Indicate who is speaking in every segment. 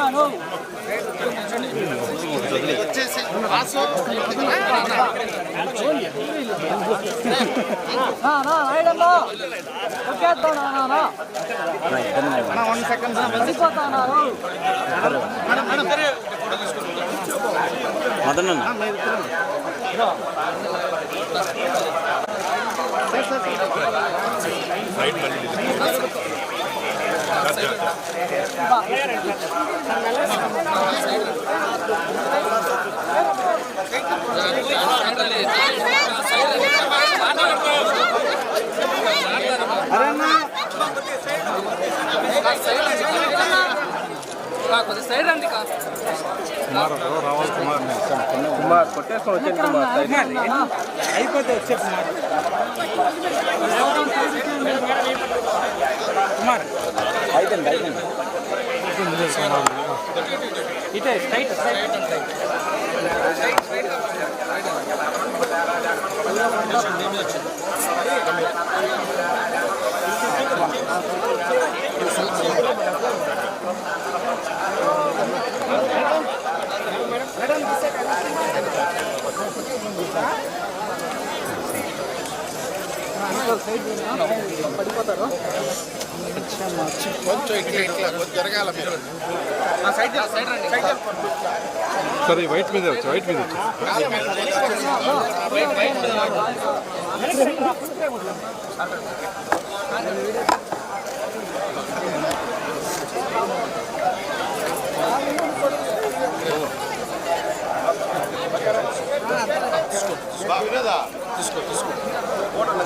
Speaker 1: చెప్తున్నాను నా, నా, రాయడమ్మా.
Speaker 2: సైడ్ రండి
Speaker 3: కుమార్ కొట్టేసుకొని వచ్చాను కుమార్
Speaker 4: అయిపోతే వచ్చేసి కుమార్
Speaker 3: అయిపోయింది అయిపోయింది
Speaker 4: ఇటే స్ట్రైట్ స్ట్రైట్.
Speaker 1: పడిపోతారు
Speaker 5: సరే వైట్ మీద వచ్చి వైట్ మీద వచ్చి.
Speaker 4: తీసుకో.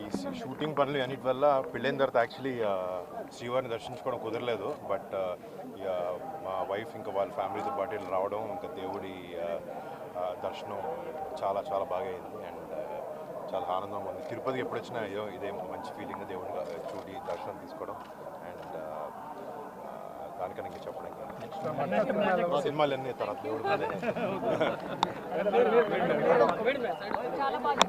Speaker 5: ఈ షూటింగ్ పనులు అన్నిటి వల్ల పెళ్ళైన తర్వాత యాక్చువల్లీ శ్రీవారిని దర్శించుకోవడం కుదరలేదు. బట్ మా వైఫ్ ఇంకా వాళ్ళ ఫ్యామిలీతో పాటు రావడం ఇంకా దేవుడి దర్శనం చాలా చాలా బాగా అయింది. అండ్ చాలా ఆనందంగా ఉంది. తిరుపతికి ఎప్పుడు వచ్చినా ఏదో ఇదే మంచి ఫీలింగ్ దేవుడి చూడి దర్శనం తీసుకోవడం. అండ్ దానికన్నా ఇంకా చెప్పడం సినిమాలు అన్నీ తర్వాత దేవుడి మీదే.
Speaker 2: చాలా బాగా